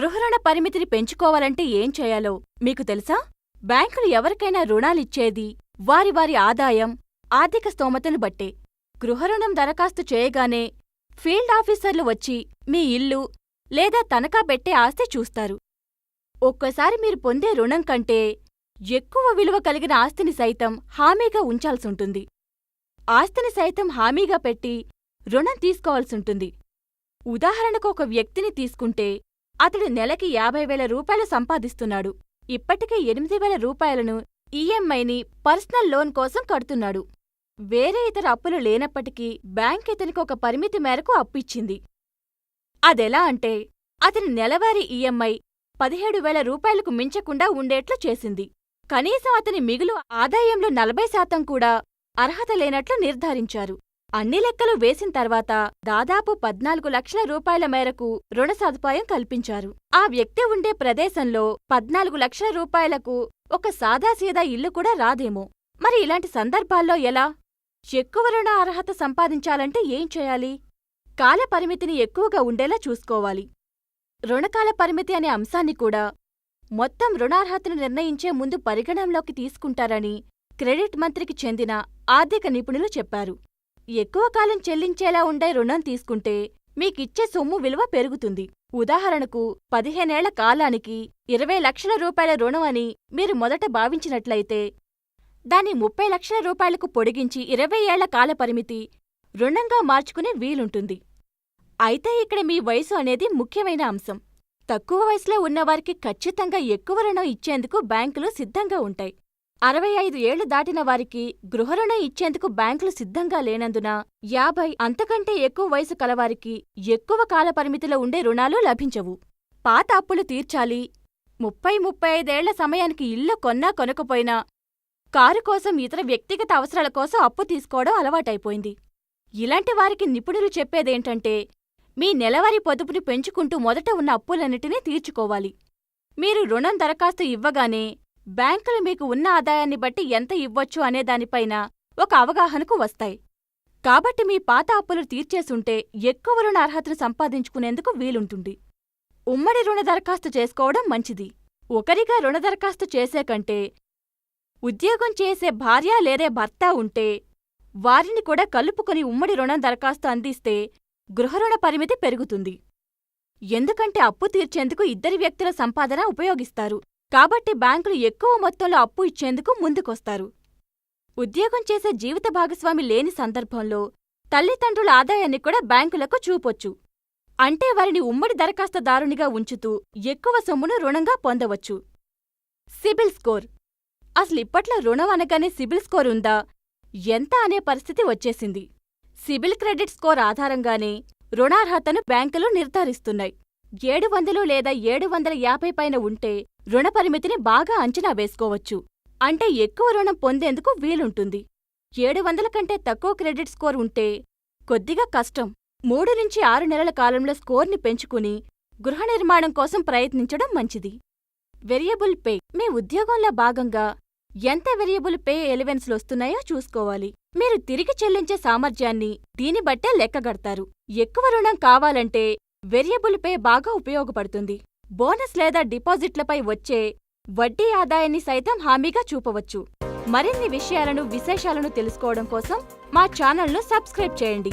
గృహరుణ పరిమితిని పెంచుకోవాలంటే ఏం చేయాలో మీకు తెలుసా? బ్యాంకులు ఎవరికైనా రుణాలిచ్చేది వారి వారి ఆదాయం ఆర్థిక స్తోమతను బట్టే. గృహరుణం దరఖాస్తు చేయగానే ఫీల్డ్ ఆఫీసర్లు వచ్చి మీ ఇల్లు లేదా తనఖా పెట్టే ఆస్తి చూస్తారు. ఒక్కసారి మీరు పొందే రుణం కంటే ఎక్కువ విలువ కలిగిన ఆస్తిని సైతం హామీగా ఉంచాల్సుంటుంది. ఆస్తిని సైతం హామీగా పెట్టి రుణం తీసుకోవాల్సుంటుంది. ఉదాహరణకు ఒక వ్యక్తిని తీసుకుంటే అతడు నెలకి యాభై వేల రూపాయలు సంపాదిస్తున్నాడు. ఇప్పటికే ఎనిమిది వేల రూపాయలను ఈఎంఐని పర్సనల్ లోన్ కోసం కడుతున్నాడు. వేరే ఇతర అప్పులు లేనప్పటికీ బ్యాంక్ ఇతనికి ఒక పరిమితి మేరకు అప్పిచ్చింది. అదెలా అంటే అతని నెలవారీ ఈఎంఐ పదిహేడు వేల రూపాయలకు మించకుండా ఉండేట్లు చేసింది. కనీసం అతని మిగులు ఆదాయంలో నలభై శాతం కూడా అర్హత లేనట్లు నిర్ధారించారు. అన్ని లెక్కలు వేసిన తర్వాత దాదాపు పద్నాలుగు లక్షల రూపాయల మేరకు రుణ సదుపాయం కల్పించారు. ఆ వ్యక్తి ఉండే ప్రదేశంలో పద్నాలుగు లక్షల రూపాయలకు ఒక సాదాసీదా ఇల్లు కూడా రాదేమో. మరి ఇలాంటి సందర్భాల్లో ఎలా? ఎక్కువ రుణ అర్హత సంపాదించాలంటే ఏం చేయాలి? కాల పరిమితిని ఎక్కువగా ఉండేలా చూసుకోవాలి. రుణకాల పరిమితి అనే అంశాన్ని కూడా మొత్తం రుణార్హతను నిర్ణయించే ముందు పరిగణంలోకి తీసుకుంటారని క్రెడిట్ మంత్రికి చెందిన ఆర్థిక నిపుణులు చెప్పారు. ఎక్కువ కాలం చెల్లించేలా ఉండే రుణం తీసుకుంటే మీకిచ్చే సొమ్ము విలువ పెరుగుతుంది. ఉదాహరణకు పదిహేనేళ్ళ కాలానికి ఇరవై లక్షల రూపాయల రుణం అని మీరు మొదట భావించినట్లయితే దాన్ని ముప్పై లక్షల రూపాయలకు పొడిగించి ఇరవై ఏళ్ళ కాల పరిమితి రుణంగా మార్చుకునే వీలుంటుంది. అయితే ఇక్కడ మీ వయసు అనేది ముఖ్యమైన అంశం. తక్కువ వయసులో ఉన్నవారికి ఖచ్చితంగా ఎక్కువ రుణం ఇచ్చేందుకు బ్యాంకులు సిద్ధంగా ఉంటాయి. అరవై ఐదు ఏళ్ళు దాటిన వారికి గృహరుణం ఇచ్చేందుకు బ్యాంకులు సిద్ధంగా లేనందున యాభై అంతకంటే ఎక్కువ వయసు కలవారికి ఎక్కువ కాలపరిమితిలో ఉండే రుణాలు లభించవు. పాత అప్పులు తీర్చాలి. ముప్పై ముప్పై ఐదేళ్ళ సమయానికి ఇల్లు కొన్నా కొనకపోయినా కారు కోసం ఇతర వ్యక్తిగత అవసరాల కోసం అప్పు తీసుకోవడం అలవాటైపోయింది. ఇలాంటి వారికి నిపుణులు చెప్పేదేంటంటే మీ నెలవారీ పొదుపుని పెంచుకుంటూ మొదట ఉన్న అప్పులన్నిటినీ తీర్చుకోవాలి. మీరు రుణం దరఖాస్తు ఇవ్వగానే బ్యాంకులు మీకు ఉన్న ఆదాయాన్ని బట్టి ఎంత ఇవ్వొచ్చు అనే దానిపైన ఒక అవగాహనకు వస్తాయి. కాబట్టి మీ పాత అప్పులు తీర్చేసుంటే ఎక్కువ రుణ అర్హతను సంపాదించుకునేందుకు వీలుంటుంది. ఉమ్మడి రుణ దరఖాస్తు చేసుకోవడం మంచిది. ఒకరిగా రుణ దరఖాస్తు చేసేకంటే ఉద్యోగం చేసే భార్య లేదే భర్త ఉంటే వారిని కూడా కలుపుకొని ఉమ్మడి రుణం దరఖాస్తు అందిస్తే గృహరుణ పరిమితి పెరుగుతుంది. ఎందుకంటే అప్పు తీర్చేందుకు ఇద్దరి వ్యక్తుల సంపాదన ఉపయోగిస్తారు. కాబట్టి బ్యాంకులు ఎక్కువ మొత్తంలో అప్పు ఇచ్చేందుకు ముందుకొస్తారు. ఉద్యోగం చేసే జీవిత భాగస్వామి లేని సందర్భంలో తల్లిదండ్రుల ఆదాయాన్ని కూడా బ్యాంకులకు చూపొచ్చు. అంటే వారిని ఉమ్మడి దరఖాస్తుదారునిగా ఉంచుతూ ఎక్కువ సొమ్మును రుణంగా పొందవచ్చు. సిబిల్ స్కోర్. అసలిప్పట్లో రుణం అనగానే సిబిల్ స్కోర్ ఉందా? ఎంత అనే పరిస్థితి వచ్చేసింది. సిబిల్ క్రెడిట్ స్కోర్ ఆధారంగానే రుణార్హతను బ్యాంకులు నిర్ధారిస్తున్నాయి. ఏడు వందలు లేదా ఏడు వందల యాభై పైన ఉంటే రుణ పరిమితిని బాగా అంచనా వేసుకోవచ్చు. అంటే ఎక్కువ రుణం పొందేందుకు వీలుంటుంది. ఏడు వందల కంటే తక్కువ క్రెడిట్ స్కోర్ ఉంటే కొద్దిగా కష్టం. మూడు నుంచి ఆరు నెలల కాలంలో స్కోర్ని పెంచుకుని గృహ నిర్మాణం కోసం ప్రయత్నించడం మంచిది. వెరియబుల్ పే. మీ ఉద్యోగంలో భాగంగా ఎంత వెరియబుల్ పే ఎలివెన్స్లొస్తున్నాయో చూసుకోవాలి. మీరు తిరిగి చెల్లించే సామర్థ్యాన్ని దీని బట్టే లెక్కగడతారు. ఎక్కువ రుణం కావాలంటే వేరియబుల్ పే బాగా ఉపయోగపడుతుంది. బోనస్ లేదా డిపాజిట్లపై వచ్చే వడ్డీ ఆదాయాన్ని సైతం హామీగా చూపవచ్చు. మరిన్ని విషయాలను విశేషాలను తెలుసుకోవడం కోసం మా ఛానల్ను సబ్స్క్రైబ్ చేయండి.